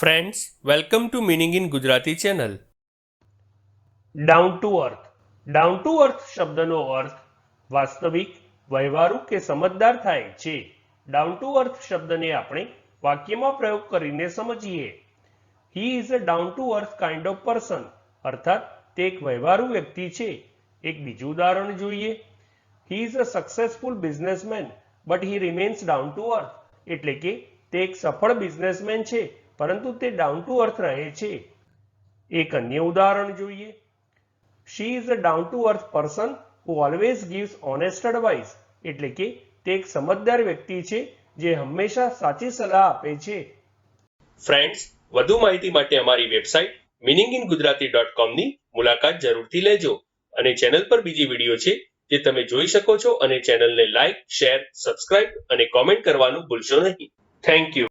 Friends welcome to meaning in Gujarati channel down to earth down to earth શબ્દનો અર્થ વાસ્તવિક, વ્યવહારુ કે સમજદાર થાય છે. ડાઉન ટુ અર્થ શબ્દને આપણે વાક્યમાં પ્રયોગ કરીને સમજીએ. He is a down to earth kind of person અર્થાત, તે એક વ્યવહારુ વ્યક્તિ છે. એક બીજું ઉદાહરણ જોઈએ. He is a successful businessman but he remains down to earth એટલે કે, તે એક સફળ બિઝનેસમેન છે. પરંતુ તે ડાઉન ટુ અર્થ રહે છે. એક અન્ય ઉદાહરણ જોઈએ. She is a down to earth person who always gives honest advice એટલે કે તે એક સમજદાર વ્યક્તિ છે જે હંમેશા સાચી સલાહ આપે છે. ફ્રેન્ડ્સ વધુ માહિતી માટે અમારી website meaning in Gujarati dot કોમની મુલાકાત જરૂરથી લેજો અને ચેનલ પર બીજી વીડિયો છે જે તમે જોઈ શકો છો અને ચેનલને લાઇક શેર સબસ્ક્રાઇબ અને કોમેન્ટ કરવાનું ભૂલશો નહીં. Thank you